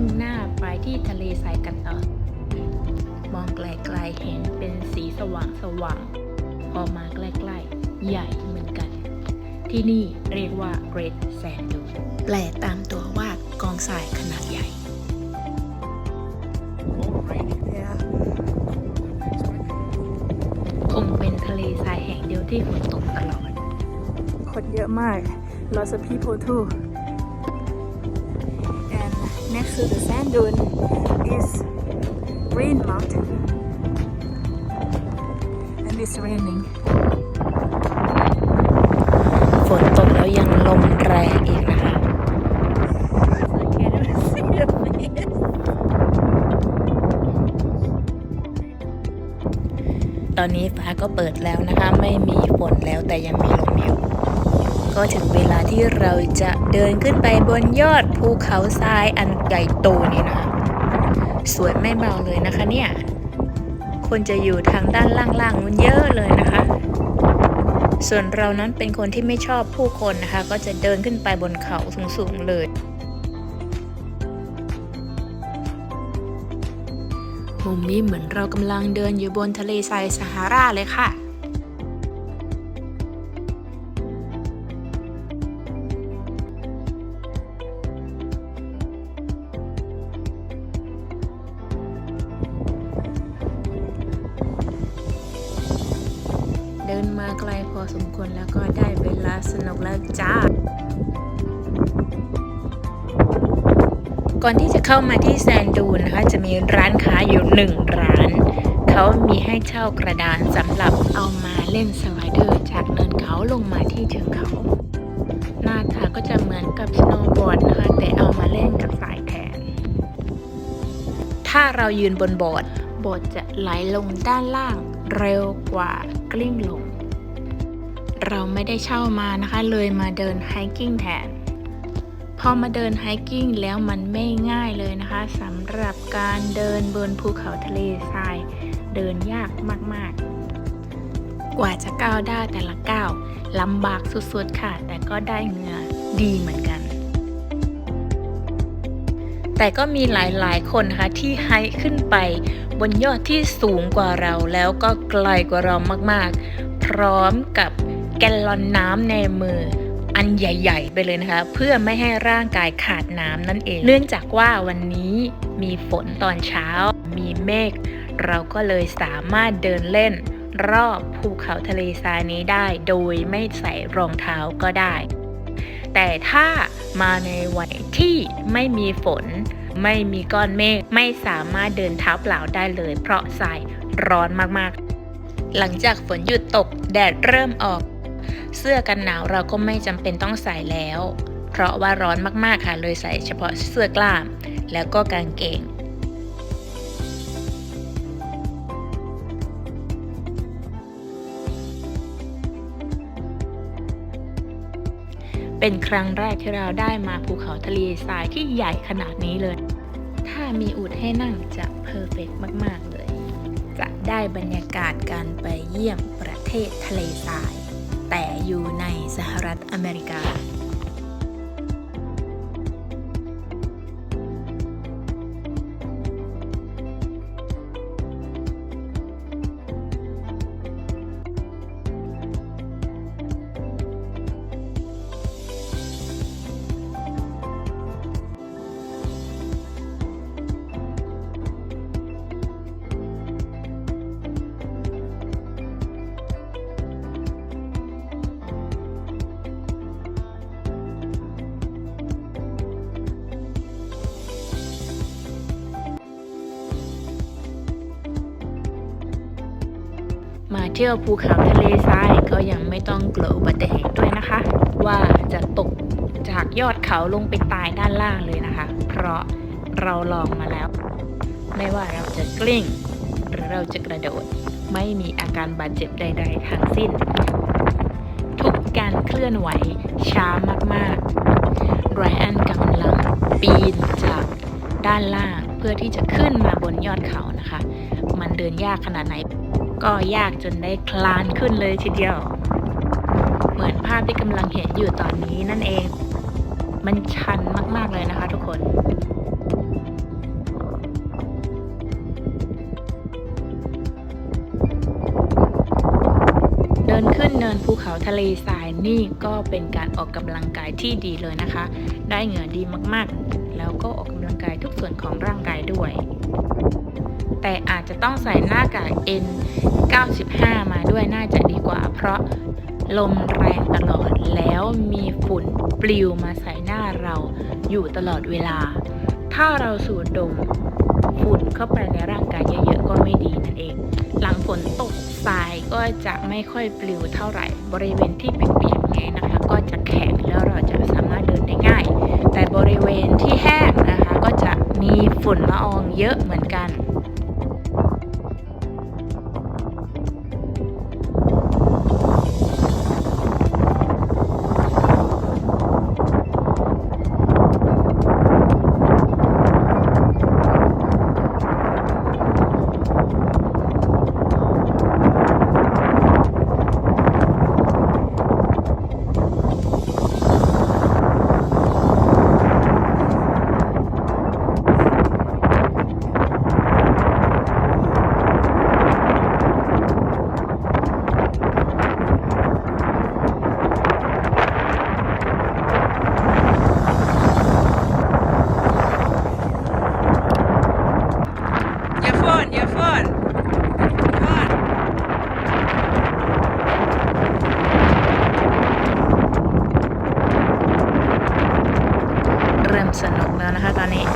มุ่งหน้าไปที่ทะเลทรายกันต่อ มองไกลๆเห็นเป็นสีสว่างสว่างๆพอมาใกล้ๆ ใหญ่เหมือนกัน ที่นี่เรียกว่า Great Sand Dune แปลตามตัวว่ากองทรายขนาดใหญ่ คงเป็นทะเลทรายแห่งเดียวที่ฝนตกตลอด คนเยอะมาก lots of people too to the sand dune is Green Mountain. And it's raining. ฝนตกแล้วยังลมแรงอีกนะคะ ตอนนี้ฟ้าก็เปิดแล้วนะคะ ไม่มีฝนแล้วแต่ยังมีลมอยู่ ก็ถึงเวลาที่เราจะเดินขึ้นไปบนยอดภูเขาทรายอันใหญ่โตนี่นะ สวยไม่เบาเลยนะคะเนี่ย คนจะอยู่ทางด้านล่างๆมันเยอะเลยนะคะ ส่วนเรานั้นเป็นคนที่ไม่ชอบผู้คนนะคะ ก็จะเดินขึ้นไปบนเขาสูงๆเลยมุมนี้เหมือนเรากำลังเดินอยู่บนทะเลทรายซาฮาราเลยค่ะ มาไกลพอสมควรแล้วก็ได้เวลาสนุกแล้วจ้า ก่อนที่จะเข้ามาที่แซนดูนนะคะ จะมีร้านค้าอยู่หนึ่งร้าน เขามีให้เช่ากระดานสำหรับเอามาเล่นสไลเดอร์จากเนินเขาลงมาที่เชิงเขา หน้าตาก็จะเหมือนกับสโนว์บอร์ดนะคะ แต่เอามาเล่นกับสายแทนถ้าเรายืนบนบอร์ดบอร์ดจะไหลลงด้านล่างเร็วกว่ากลิ้งลง เราไม่ได้เช่ามานะคะ เลยมาเดินไฮกิ้งแทน พอมาเดินไฮกิ้งแล้วมันไม่ง่ายเลยนะคะสำหรับการเดินบนภูเขาทะเลทราย เดินยากมากๆ กว่าจะก้าวได้แต่ละก้าวลำบากสุดๆค่ะ แต่ก็ได้เหงื่อดีเหมือนกัน แต่ก็มีหลายๆคนนะคะที่ไฮขึ้นไปบนยอดที่สูงกว่าเราแล้วก็ไกลกว่าเรามากๆ พร้อมกับ แกลลอนน้ำในมืออันใหญ่ ๆ ไปเลยนะคะ เพื่อไม่ให้ร่างกายขาดน้ำนั่นเอง เนื่องจากว่าวันนี้มีฝนตอนเช้า มีเมฆ เราก็เลยสามารถเดินเล่น รอบภูเขาทะเลทรายนี้ได้ โดยไม่ใส่รองเท้าก็ได้ แต่ถ้ามาในวันที่ไม่มีฝน ไม่มีก้อนเมฆ ไม่สามารถเดินเท้าเปล่าได้เลย เพราะทรายร้อนมากๆ หลังจากฝนหยุดตกแดดเริ่มออก เสื้อกันหนาวเราก็ไม่จำเป็นต้องใส่แล้ว เพราะว่าร้อนมากๆค่ะเลยใส่เฉพาะเสื้อกล้าม แล้วก็กางเกงเป็นครั้งแรกที่เราได้มาภูเขาทะเลทรายที่ใหญ่ขนาดนี้เลย ถ้ามีอุดให้นั่งจะเพอร์เฟกมาก ๆ เลย จะได้บรรยากาศการไปเยี่ยมประเทศทะเลทราย แต่อยู่ในสหรัฐอเมริกา เที่ยวภูเขาทะเลทรายก็ยังไม่ต้องกลัวอุบัติเหตุด้วยนะคะ ว่าจะตกจากยอดเขาลงไปตายด้านล่างเลยนะคะ เพราะเราลองมาแล้ว ไม่ว่าเราจะกลิ้ง หรือเราจะกระโดด ไม่มีอาการบาดเจ็บใด ๆ ทั้งสิ้น ทุกการเคลื่อนไหวช้ามากๆไรอันกำลังปีนจากด้านล่างเพื่อที่จะขึ้นมาบนยอดเขานะคะ มันเดินยากขนาดไหน ก็ยากจนได้คลานขึ้นเลยทีเดียว เหมือนภาพที่กำลังเห็นอยู่ตอนนี้นั่นเอง มันชันมากๆเลยนะคะทุกคนเดินขึ้นเนินภูเขาทะเลทรายนี่ก็เป็นการออกกำลังกายที่ดีเลยนะคะ ได้เหงื่อดีมากๆ แล้วก็ออกกำลังกายทุกส่วนของร่างกายด้วย แต่อาจจะต้องใส่หน้ากาก N95 มาด้วยน่าจะดีกว่า เพราะลมแรงตลอดแล้วมีฝุ่นปลิวมาใส่หน้าเราอยู่ตลอดเวลา ถ้าเราสูดดมฝุ่นเข้าไปในร่างกายเยอะๆก็ไม่ดีนั่นเอง หลังฝนตกทรายก็จะไม่ค่อยปลิวเท่าไหร่ บริเวณที่เปียกๆไงนะคะ ก็จะแข็งแล้วเราจะสามารถเดินได้ง่าย แต่บริเวณที่แห้งนะคะก็จะมีฝุ่นละอองเยอะเหมือนกัน phone, your phone. Phone. เริ่มสนุกแล้วนะคะตอนนี้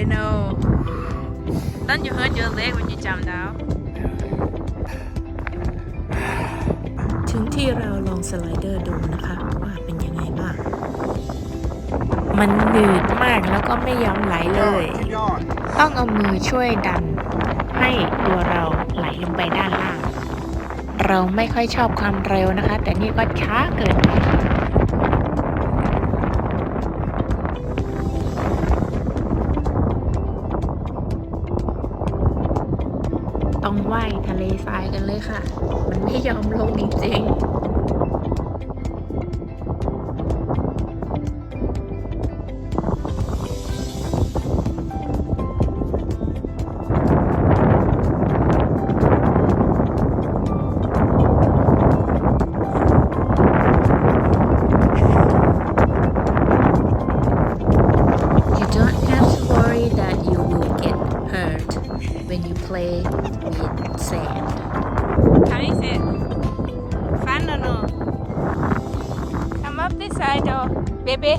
I know. Don't you hurt your leg when you jump down? ถึงที่เราลองสไลเดอร์ดูนะคะ มันหนืดมากแล้วก็ไม่ยอมไหลเลย ต้องเอามือช่วยดัน ให้ตัวเราไหลลงไปด้านล่าง เราไม่ค่อยชอบความเร็วนะคะ แต่นี่ก็ช้าเกินไปต้องว่ายทะเลทรายกันเลยค่ะ มันไม่ยอมลงจริงๆ up this side, oh, baby.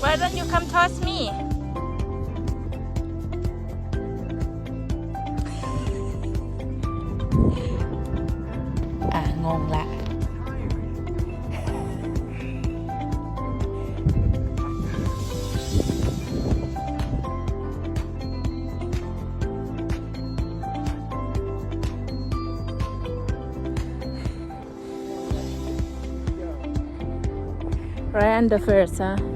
Why don't you come towards me? อะงงละ Right under first, huh?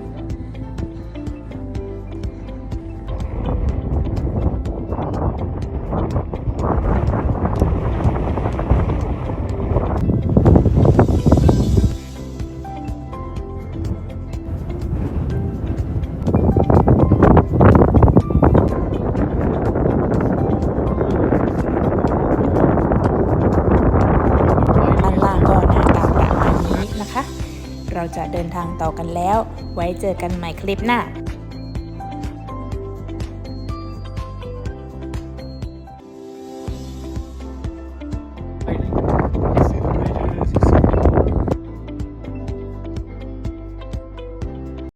เราจะเดินทางต่อกันแล้ว ไว้เจอกันใหม่คลิปหน้า